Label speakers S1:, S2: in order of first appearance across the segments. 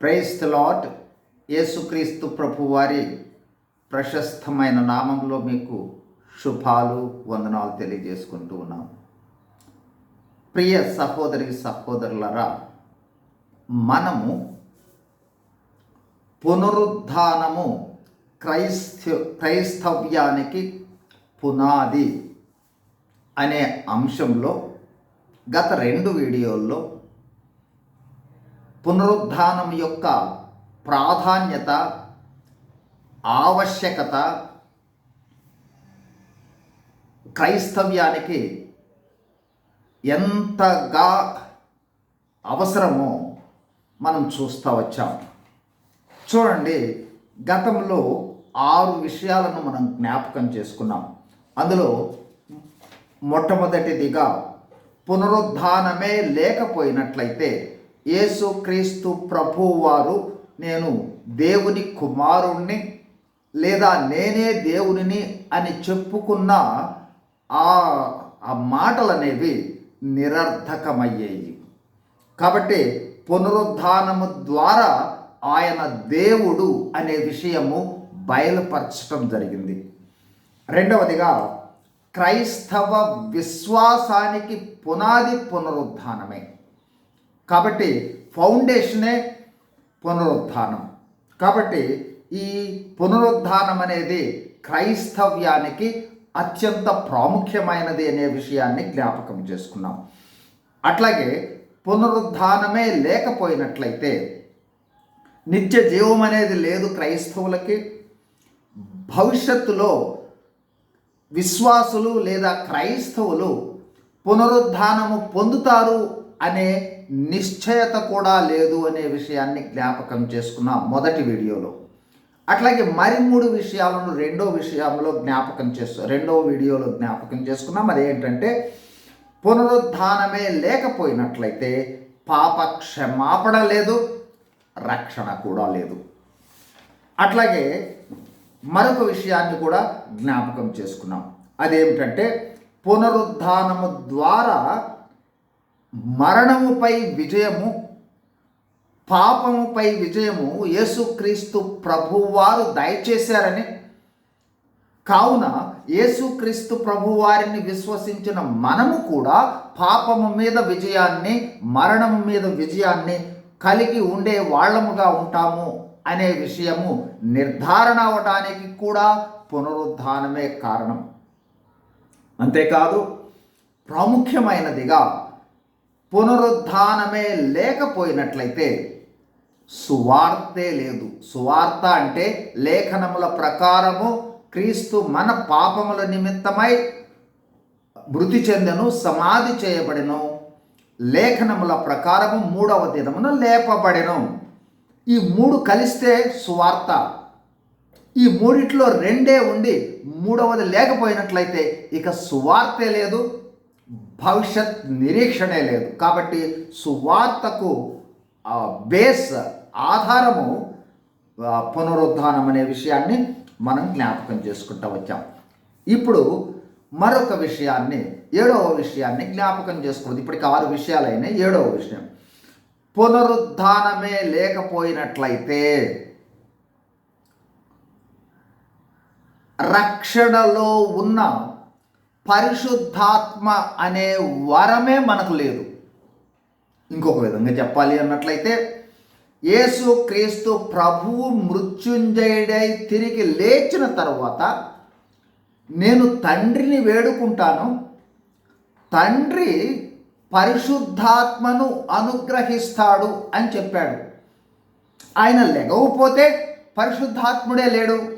S1: Price lot యేసుక్రీస్తు ప్రభు వారి ప్రశస్తమైన నామంలో మీకు శుభాలు వందనాలు తెలియజేసుకుంటూ ఉన్నాం. ప్రియ సహోదరి సహోదరులరా మనము పునరుద్ధానము క్రైస్త క్రైస్తవ్యానికి పునాది అనే అంశంలో గత రెండు వీడియోల్లో పునరుద్ధానం యొక్క ప్రాధాన్యత ఆవశ్యకత క్రైస్తవ్యానికి ఎంతగా అవసరమో మనం చూస్తూ వచ్చాం. చూడండి గతంలో ఆరు విషయాలను మనం జ్ఞాపకం చేసుకున్నాం. అందులో మొట్టమొదటిదిగా పునరుద్ధానమే లేకపోయినట్లయితే యేసుక్రీస్తు ప్రభువారు నేను దేవుని కుమారుణ్ణి లేదా నేనే దేవునిని అని చెప్పుకున్న ఆ ఆ మాటలు అనేవి నిరర్ధకమయ్యాయి కాబట్టి పునరుద్ధానము ద్వారా ఆయన దేవుడు అనే విషయము బయలుపరచడం జరిగింది. రెండవదిగా క్రైస్తవ విశ్వాసానికి పునాది పునరుద్ధానమే. కాబట్టి ఫౌండేషనే పునరుద్ధానం. కాబట్టి ఈ పునరుద్ధానం అనేది క్రైస్తవ్యానికి అత్యంత ప్రాముఖ్యమైనది అనే విషయాన్ని జ్ఞాపకం చేసుకున్నాం. అట్లాగే పునరుద్ధానమే లేకపోయినట్లయితే నిత్య జీవం అనేది లేదు క్రైస్తవులకి. భవిష్యత్తులో విశ్వాసులు లేదా క్రైస్తవులు పునరుద్ధానము పొందుతారు అనే నిశ్చయత కూడా లేదు అనే విషయాన్ని జ్ఞాపకం చేసుకున్నాం మొదటి వీడియోలో. అట్లాగే మరి మూడు విషయాలను రెండో విషయంలో జ్ఞాపకం చేస్తు రెండో వీడియోలో జ్ఞాపకం చేసుకున్నాం. అదేంటంటే పునరుద్ధానమే లేకపోయినట్లయితే పాప క్షమాపణ లేదు రక్షణ కూడా లేదు. అట్లాగే మరొక విషయాన్ని కూడా జ్ఞాపకం చేసుకున్నాం. అదేమిటంటే పునరుద్ధానము ద్వారా మరణముపై విజయము పాపముపై విజయము యేసుక్రీస్తు ప్రభువారు దయచేశారని. కావున యేసుక్రీస్తు ప్రభువారిని విశ్వసించిన మనము కూడా పాపము మీద విజయాన్ని మరణము మీద విజయాన్ని కలిగి ఉండే వాళ్ళముగా ఉంటాము అనే విషయము నిర్ధారణ అవడానికి కూడా పునరుద్ధానమే కారణం. అంతేకాదు ప్రాముఖ్యమైనదిగా పునరుద్ధానమే లేకపోయినట్లయితే సువార్తే లేదు. సువార్త అంటే లేఖనముల ప్రకారము క్రీస్తు మన పాపముల నిమిత్తమై మృతి చెందెను సమాధి చేయబడెను. లేఖనముల ప్రకారము మూడవ దినమున లేపబడెను. ఈ మూడు కలిస్తే సువార్త. ఈ మూడిట్లో రెండే ఉండి మూడవది లేకపోయినట్లయితే ఇక సువార్తే లేదు. భవిష్యత్ నిరీక్షణే లేదు. కాబట్టి సువార్తకు ఆ, బేస్ ఆధారము పునరుద్ధానం అనే విషయాన్ని మనం జ్ఞాపకం చేసుకుంటూ వచ్చాం. ఇప్పుడు మరొక విషయాన్ని ఏడవ విషయాన్ని జ్ఞాపకం చేసుకోవద్దు. ఇప్పటికి ఆరు విషయాలైన ఏడవ విషయం. పునరుద్ధానమే లేకపోయినట్లయితే రక్షణలో ఉన్న పరిశుద్ధాత్మ అనే వరమే మనకు లేదు. ఇంకొక విధంగా చెప్పాలి అన్నట్లయితే యేసు క్రీస్తు ప్రభువు మృత్యుంజయుడై తిరిగి లేచిన తర్వాత నేను తండ్రిని వేడుకుంటాను. తండ్రి పరిశుద్ధాత్మను అనుగ్రహిస్తాడు అని చెప్పాడు. ఆయన లెగవపోతే పరిశుద్ధాత్ముడే లేడు.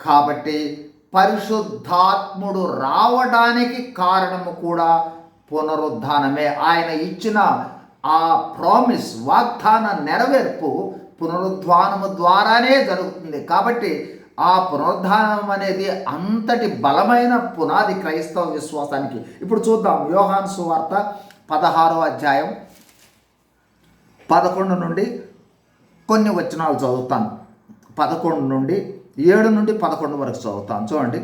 S1: కాబట్టి పరిశుద్ధాత్ముడు రావడానికి కారణము కూడా పునరుద్ధానమే. ఆయన ఇచ్చిన ఆ ప్రామిస్ వాగ్దాన నెరవేర్పు పునరుద్ధానము ద్వారానే జరుగుతుంది. కాబట్టి ఆ పునరుద్ధానం అనేది అంతటి బలమైన పునాది క్రైస్తవ విశ్వాసానికి. ఇప్పుడు చూద్దాం యోహాన్ సువార్త పదహారో అధ్యాయం పదకొండు నుండి కొన్ని వచనాలు చదువుతాను. పదకొండు నుండి ఏడు నుండి పదకొండు వరకు చదువుతాను. చూడండి.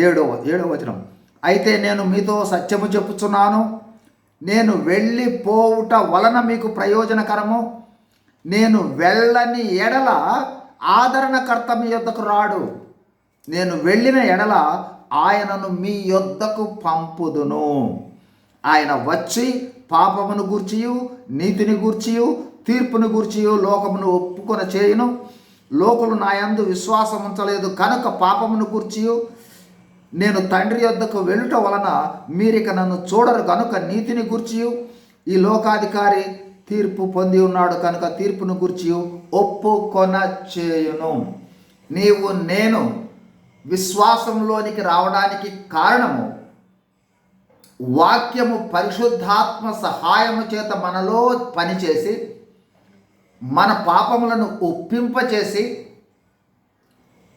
S1: ఏడో ఏడో వచనం. అయితే నేను మీతో సత్యము చెప్పుచున్నాను. నేను వెళ్ళిపోవుట వలన మీకు ప్రయోజనకరము. నేను వెళ్ళని ఎడల ఆదరణకర్త మీ యొద్దకు రాడు. నేను వెళ్ళిన ఎడల ఆయనను మీ యొద్దకు పంపుదును. ఆయన వచ్చి పాపమును గూర్చియు నీతిని గూర్చియు తీర్పును గూర్చియు లోకమును ఒప్పుకొన చేయును లోకులు నా యందు విశ్వాసం ఉంచలేదు. కనుక పాపమును గూర్చియు నేను తండ్రి యొద్దకు వెళ్ళుట వలన మీరిక నన్ను చూడరు. కనుక నీతిని గూర్చియు ఈ లోకాధికారి తీర్పు పొంది ఉన్నాడు. కనుక తీర్పును గూర్చి ఒప్పుకొన చేయును. నీవు నేను విశ్వాసంలోనికి రావడానికి కారణము వాక్యము పరిశుద్ధాత్మ సహాయము చేత మనలో పనిచేసి మన పాపములను ఒప్పింపచేసి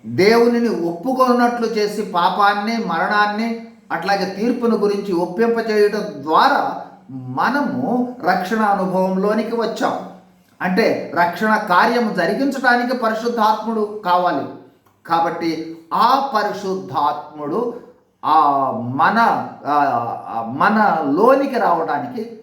S1: దేవునిని ఒప్పుకొన్నట్లు చేసి పాపాన్ని మరణాన్ని అట్లాగే తీర్పును గురించి ఒప్పింపచేయడం ద్వారా మనము రక్షణ అనుభవంలోనికి వచ్చాం. అంటే రక్షణ కార్యము జరిగించడానికి పరిశుద్ధాత్ముడు కావాలి. కాబట్టి ఆ పరిశుద్ధాత్ముడు ఆ మన మనలోనికి మన లోనికి రావడానికి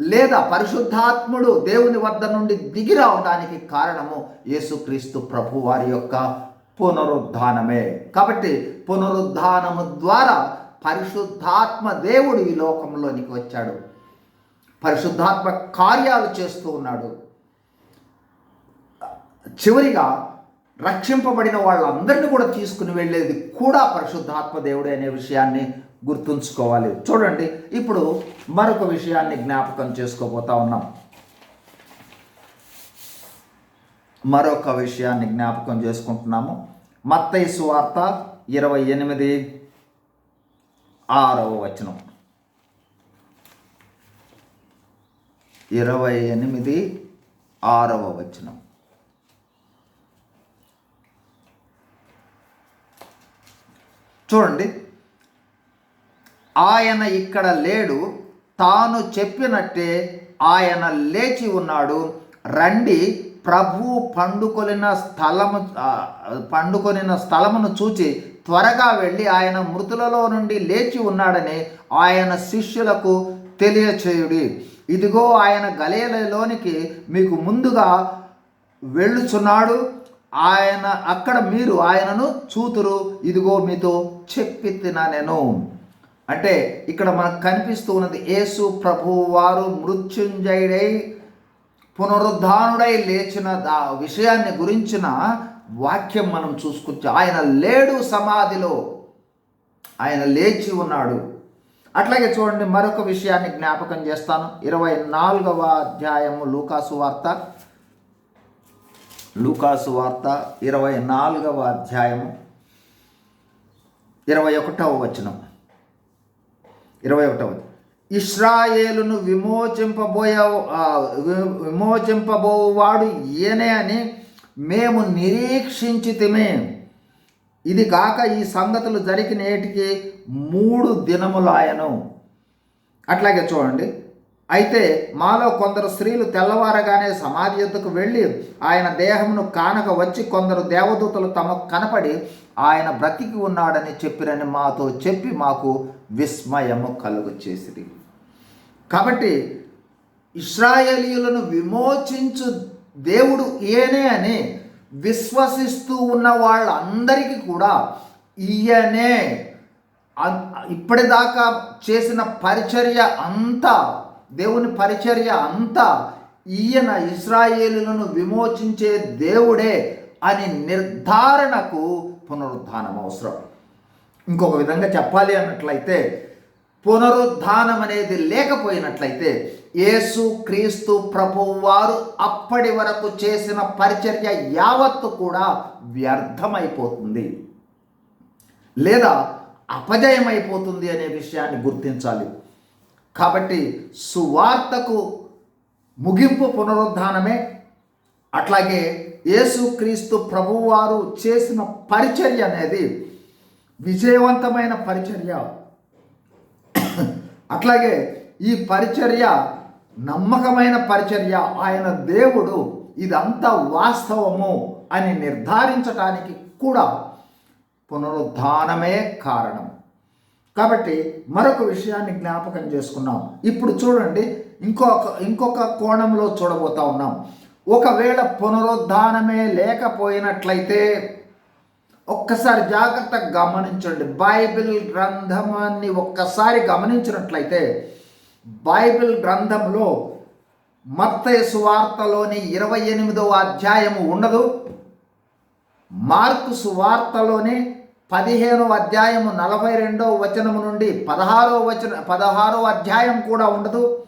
S1: లేదా పరిశుద్ధాత్ముడు దేవుని వద్ద నుండి దిగి రావడానికి కారణము యేసుక్రీస్తు ప్రభు వారి యొక్క పునరుద్ధానమే. కాబట్టి పునరుద్ధానము ద్వారా పరిశుద్ధాత్మ దేవుడు ఈ లోకంలోనికి వచ్చాడు. పరిశుద్ధాత్మ కార్యాలు చేస్తూ ఉన్నాడు. చివరిగా రక్షింపబడిన వాళ్ళందరినీ కూడా తీసుకుని వెళ్ళేది కూడా పరిశుద్ధాత్మ దేవుడే అనే విషయాన్ని గుర్తుంచుకోవాలి. చూడండి ఇప్పుడు మరొక విషయాన్ని జ్ఞాపకం చేసుకోబోతా ఉన్నాం. మరొక విషయాన్ని జ్ఞాపకం చేసుకుంటున్నాము. మత్తయి సువార్త ఇరవై ఎనిమిది ఆరవ వచనం. ఇరవై ఎనిమిది ఆరవ వచనం. చూడండి ఆయన ఇక్కడ లేడు. తాను చెప్పినట్టే ఆయన లేచి ఉన్నాడు. రండి ప్రభు పండుకొనిన స్థలము పండుకొనిన స్థలమును చూచి త్వరగా వెళ్ళి ఆయన మృతులలో నుండి లేచి ఉన్నాడని ఆయన శిష్యులకు తెలియచేయుడి. ఇదిగో ఆయన గలేలలోనికి మీకు ముందుగా వెళ్ళుచున్నాడు. ఆయన అక్కడ మీరు ఆయనను చూతురు. ఇదిగో మీతో చెప్పి నేను అంటే ఇక్కడ మనకు కనిపిస్తూ ఉన్నది యేసు ప్రభు వారు మృత్యుంజయుడై పునరుద్ధానుడై లేచిన దా విషయాన్ని గురించిన వాక్యం మనం చూసుకుంటే ఆయన లేడు సమాధిలో. ఆయన లేచి ఉన్నాడు. అట్లాగే చూడండి మరొక విషయాన్ని జ్ఞాపకం చేస్తాను. ఇరవై నాలుగవ అధ్యాయము లూకాసు వార్త. లూకాసు వార్త ఇరవై నాలుగవ అధ్యాయము. ఇరవై ఒకటవ వచనం. ఇరవై ఒకటవ ఇస్రాయేలును విమోచింపబోయే విమోచింపబోవాడు ఈయనే అని మేము నిరీక్షించితిమే. ఇది కాక ఈ సంగతులు జరిగిన నేటికి మూడు దినములాయను అట్లాగే చూడండి. అయితే మాలో కొందరు స్త్రీలు తెల్లవారగానే సమాధి యుద్ధకు వెళ్ళి ఆయన దేహమును కానక వచ్చి కొందరు దేవదూతలు తమకు కనపడి ఆయన బ్రతికి ఉన్నాడని చెప్పిరని మాతో చెప్పి మాకు విస్మయము కలుగు చేసిరి కాబట్టి ఇస్రాయేలీలను విమోచించు దేవుడు ఈయనే అని విశ్వసిస్తూ ఉన్న వాళ్ళందరికీ కూడా ఈయనే. ఇప్పటిదాకా చేసిన పరిచర్య అంతా దేవుని పరిచర్య అంతా ఈయన ఇస్రాయేలులను విమోచించే దేవుడే అని నిర్ధారణకు పునరుద్ధానం అవసరం. ఇంకొక విధంగా చెప్పాలి అన్నట్లయితే పునరుద్ధానం అనేది లేకపోయినట్లయితే యేసు క్రీస్తు ప్రభువారు వారు అప్పటి వరకు చేసిన పరిచర్య యావత్తు కూడా వ్యర్థమైపోతుంది. లేదా అపజయమైపోతుంది అనే విషయాన్ని గుర్తించాలి. కాబట్టి సువార్తకు ముగింపు పునరుద్ధానమే. అట్లాగే యేసుక్రీస్తు ప్రభువారు చేసిన పరిచర్య అనేది విజయవంతమైన పరిచర్య. అట్లాగే ఈ పరిచర్య నమ్మకమైన పరిచర్య. ఆయన దేవుడు ఇదంతా వాస్తవము అని నిర్ధారించడానికి కూడా పునరుద్ధానమే కారణం. కాబట్టి మరొక విషయాన్ని జ్ఞాపకం చేసుకున్నాం. ఇప్పుడు చూడండి ఇంకొక ఇంకొక కోణంలో చూడబోతా ఉన్నాం. ఒకవేళ పునరుద్ధానమే లేకపోయినట్లయితే ఒక్కసారి జాగ్రత్తగా గమనించండి. బైబిల్ గ్రంథాన్ని ఒక్కసారి గమనించినట్లయితే బైబిల్ గ్రంథంలో మత్తయ సువార్తలోని ఇరవై ఎనిమిదవ అధ్యాయము ఉండదు. మార్కు సువార్తలోని పదిహేనవ అధ్యాయము నలభై రెండవ వచనము నుండి పదహారో వచన పదహారో అధ్యాయం కూడా ఉండదు.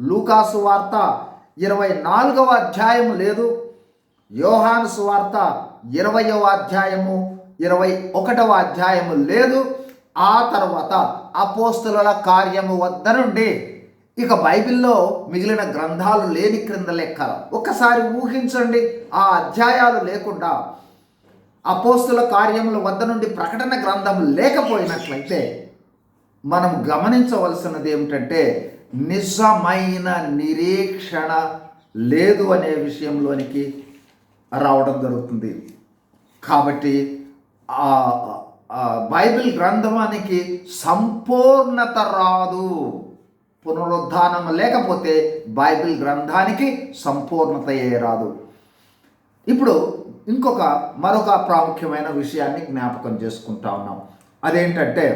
S1: లూకాసు వార్త ఇరవై నాలుగవ అధ్యాయము లేదు. యోహాను సువార్త ఇరవయవ అధ్యాయము ఇరవై ఒకటవ అధ్యాయము లేదు. ఆ తర్వాత అపోస్తుల కార్యము వద్ద నుండి ఇక బైబిల్లో మిగిలిన గ్రంథాలు లేని క్రింద లెక్క ఒక్కసారి ఊహించండి ఆ అధ్యాయాలు లేకుండా అపోస్తుల కార్యముల వద్ద నుండి ప్రకటన గ్రంథం లేకపోయినట్లయితే మనం గమనించవలసినది ఏమిటంటే నిజమైన నిరీక్షణ లేదు అనే విషయంలోనికి రావడం జరుగుతుంది. కాబట్టి ఆ బైబిల్ గ్రంథానికి సంపూర్ణత రాదు. పునరుద్ధానం లేకపోతే బైబిల్ గ్రంథానికి సంపూర్ణతయే రాదు. ఇప్పుడు ఇంకొక మరొక ప్రాముఖ్యమైన విషయాన్ని జ్ఞాపకం చేసుకుంటా ఉన్నాం. అదేంటంటే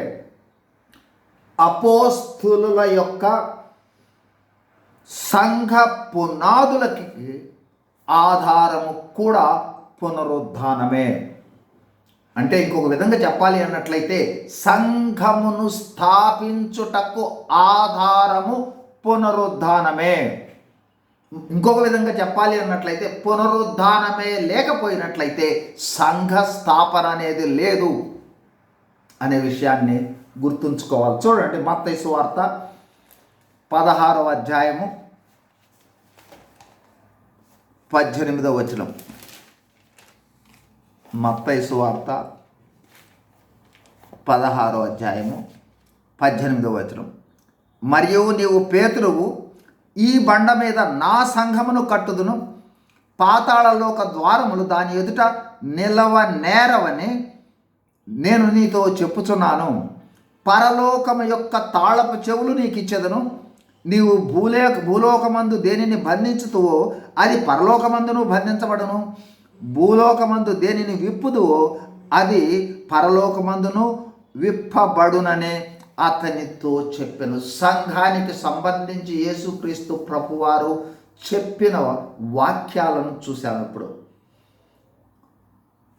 S1: అపోస్తుల యొక్క సంఘ పునాదులకి ఆధారము కూడా పునరుద్ధానమే. అంటే ఇంకొక విధంగా చెప్పాలి అన్నట్లయితే సంఘమును స్థాపించుటకు ఆధారము పునరుద్ధానమే. ఇంకొక విధంగా చెప్పాలి అన్నట్లయితే పునరుద్ధానమే లేకపోయినట్లయితే సంఘ స్థాపన అనేది లేదు అనే విషయాన్ని గుర్తుంచుకోవాలి. చూడండి మత్తైసు వార్త పదహారవ అధ్యాయము పద్దెనిమిదవ వచనం. మత్తైసు వార్త పదహారో అధ్యాయము పద్దెనిమిదవ వచనం. మరియు నీవు పేతురువు ఈ బండ మీద నా సంఘమును కట్టుదును. పాతాళలోక ద్వారములు దాని ఎదుట నిలవ నేరవని నేను నీతో చెప్పుచున్నాను. పరలోకము యొక్క తాళపు చెవులు నీకు ఇచ్చేదను నీవు భూలే భూలోకమందు దేనిని బంధించుతువో అది పరలోకమందును బంధించబడును. భూలోకమందు దేనిని విప్పుదువో అది పరలోకమందును విప్పబడుననే. అతనితో చెప్పాను. సంఘానికి సంబంధించి యేసుక్రీస్తు ప్రభువారు చెప్పిన వాక్యాలను చూసాము ఇప్పుడు.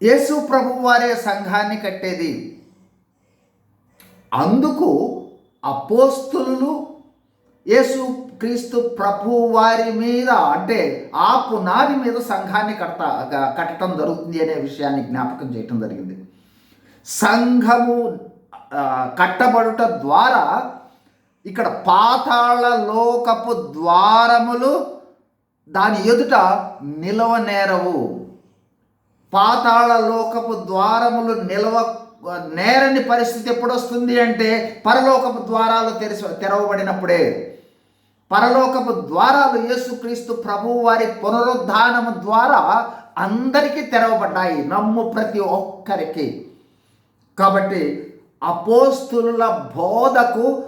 S1: యేసు ప్రభువారే సంఘాన్ని కట్టేది. అందుకు అపోస్తులు యేసు క్రీస్తు ప్రభు వారి మీద అంటే ఆ పునాది మీద సంఘాన్ని కడతా కట్టడం జరుగుతుంది అనే విషయాన్ని జ్ఞాపకం చేయటం జరిగింది. సంఘము కట్టబడుట ద్వారా ఇక్కడ పాతాళ లోకపు ద్వారములు దాని ఎదుట నిలవనేరవు. పాతాళ లోకపు ద్వారములు నిలవ నేరని పరిస్థితి ఎప్పుడు వస్తుంది అంటే పరలోకపు ద్వారాలు తెరిచి తెరవబడినప్పుడే. పరలోకపు ద్వారాలు యేసుక్రీస్తు ప్రభు వారి పునరుద్ధానము ద్వారా అందరికీ తెరవబడ్డాయి నమ్ము ప్రతి ఒక్కరికి. కాబట్టి అపోస్తుల బోధకు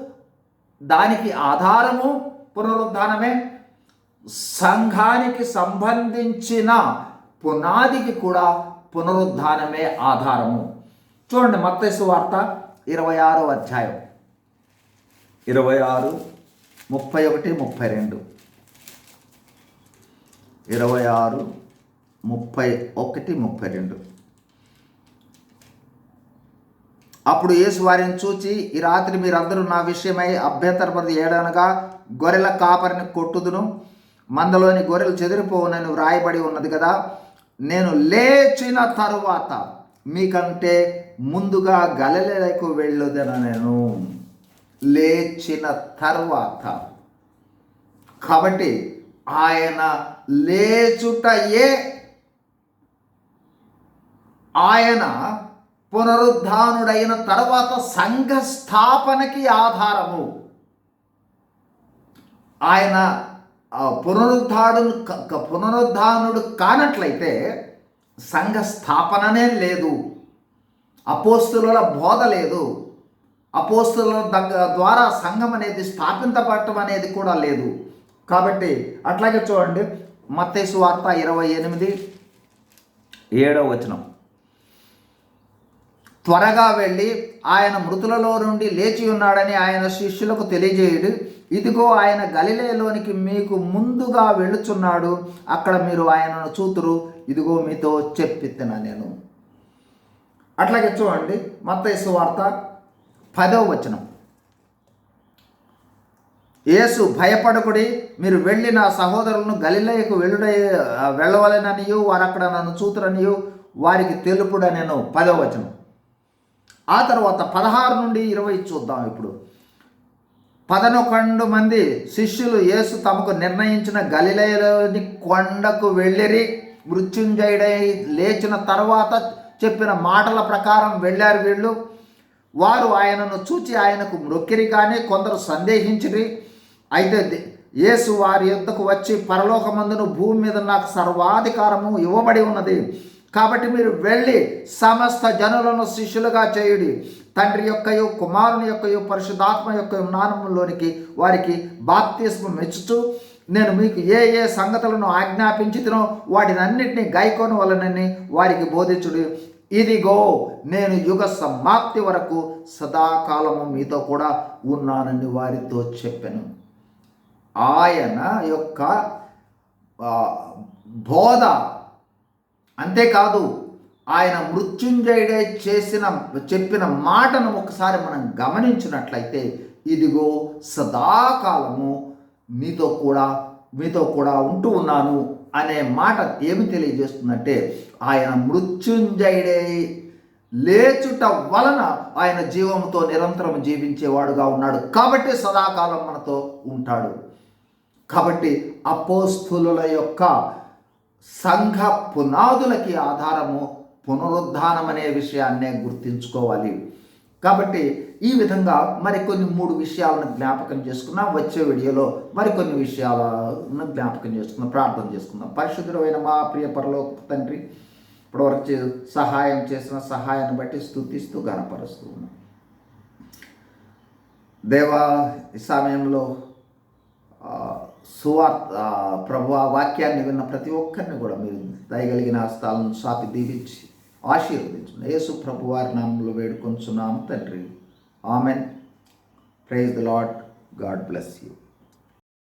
S1: దానికి ఆధారము పునరుద్ధానమే. సంఘానికి సంబంధించిన పునాదికి కూడా పునరుద్ధానమే ఆధారము. చూడండి మత్తైసు వార్త ఇరవై ఆరో అధ్యాయం. ఇరవై ఆరు ముప్పై ఒకటి ముప్పై రెండు. ఇరవై ఆరు ముప్పై ఒకటి ముప్పై రెండు. అప్పుడు యేసు వారిని చూచి ఈ రాత్రి మీరందరూ నా విషయమై అభ్యంతరపడి ఏడనగా గొర్రెల కాపరిని కొట్టుదును. మందలోని గొర్రెలు చెదిరిపోవునని వ్రాయబడి ఉన్నది కదా. నేను లేచిన తరువాత మీకంటే ముందుగా గలలేకు వెళ్ళుదన నేను. లేచిన తర్వాత. కాబట్టి ఆయన లేచుటయే ఆయన పునరుద్ధానుడైన తర్వాత సంఘ స్థాపనకి ఆధారము. ఆయన పునరుద్ధాడు పునరుద్ధానుడు కానట్లయితే సంఘ స్థాపననే లేదు. అపోస్తుల బోధ లేదు. అపోస్తుల దగ్గర ద్వారా సంఘం అనేది స్థాపించబడటం అనేది కూడా లేదు. కాబట్టి అట్లాగే చూడండి మత్తేసు వార్త ఇరవై ఎనిమిది ఏడవ వచనం. త్వరగా వెళ్ళి ఆయన మృతులలో నుండి లేచి ఉన్నాడని ఆయన శిష్యులకు తెలియజేయుడు. ఇదిగో ఆయన గలిలేలోనికి మీకు ముందుగా వెళ్ళుచున్నాడు. అక్కడ మీరు ఆయనను చూతురు. ఇదిగో మీతో చెప్పిత్తిన నేను. అట్లాగే చూడండి మత్తైసు వార్త పదవ వచనం. యేసు భయపడకుడి మీరు వెళ్ళి నా సహోదరులను గలిలయకు వెళ్ళుడ వెళ్ళవలెననియు వారు అక్కడ నన్ను చూతురనియు వారికి తెలుపుడనెను పదవ వచనం. ఆ తర్వాత పదహారు నుండి ఇరవై చూద్దాం ఇప్పుడు. పదనొకండు మంది శిష్యులు యేసు తమకు నిర్ణయించిన గలిలయలోని కొండకు వెళ్ళిరి మృత్యుంజయుడై లేచిన తర్వాత చెప్పిన మాటల ప్రకారం వెళ్ళారు వీళ్ళు. వారు ఆయనను చూచి ఆయనకు మొక్కిరి కానీ కొందరు సందేహించిరి. అయితే యేసు వారి యుద్ధకు వచ్చి పరలోకమందును భూమి మీద నాకు సర్వాధికారము ఇవ్వబడి ఉన్నది. కాబట్టి మీరు వెళ్ళి సమస్త జనులను శిష్యులుగా చేయుడి. తండ్రి యొక్కయు కుమారుని యొక్కయు పరిశుద్ధాత్మ యొక్క నామములోనికి వారికి బాప్తిస్మ మెచ్చుచు నేను మీకు ఏ ఏ సంగతులను ఆజ్ఞాపించితినో వాటిని అన్నిటినీ గైకోను వలనని వారికి బోధించుడు. ఇదిగో నేను యుగ సమాప్తి వరకు సదాకాలము మీతో కూడా ఉన్నానని వారితో చెప్పాను. ఆయన యొక్క బోధ అంతేకాదు ఆయన మృత్యుంజయుడే చేసిన చెప్పిన మాటను ఒకసారి మనం గమనించినట్లయితే ఇదిగో సదాకాలము మీతో కూడా మీతో కూడా ఉంటూ ఉన్నాను అనే మాట ఏమి తెలియజేస్తుందంటే ఆయన మృత్యుంజయుడే లేచుట వలన ఆయన జీవంతో నిరంతరం జీవించేవాడుగా ఉన్నాడు. కాబట్టి సదాకాలం మనతో ఉంటాడు. కాబట్టి అపోస్తుల యొక్క సంఘ పునాదులకి ఆధారము పునరుద్ధానం అనే విషయాన్నే గుర్తించుకోవాలి. కాబట్టి ఈ విధంగా మరికొన్ని మూడు విషయాలను జ్ఞాపకం చేసుకున్నాం. వచ్చే వీడియోలో మరికొన్ని విషయాలను జ్ఞాపకం చేసుకుందాం ప్రార్థన చేసుకుందాం. పరిశుద్ధమైన మా ప్రియ పరలోక తండ్రి ఇప్పటివరకు సహాయం చేసిన సహాయాన్ని బట్టి స్థుతిస్తూ గనపరుస్తూ ఉన్నాం. దేవా ఈ సమయంలో సువార్త ప్రభు ఆ వాక్యాన్ని విన్న ప్రతి ఒక్కరిని కూడా మీరు దయగలిగిన హస్తాలను సాపి దీవించి ఆశీర్వదించండి. యేసు ప్రభు వారి నామంలో వేడుకొంచున్నాము తండ్రి. Amen. Praise the lord God bless you.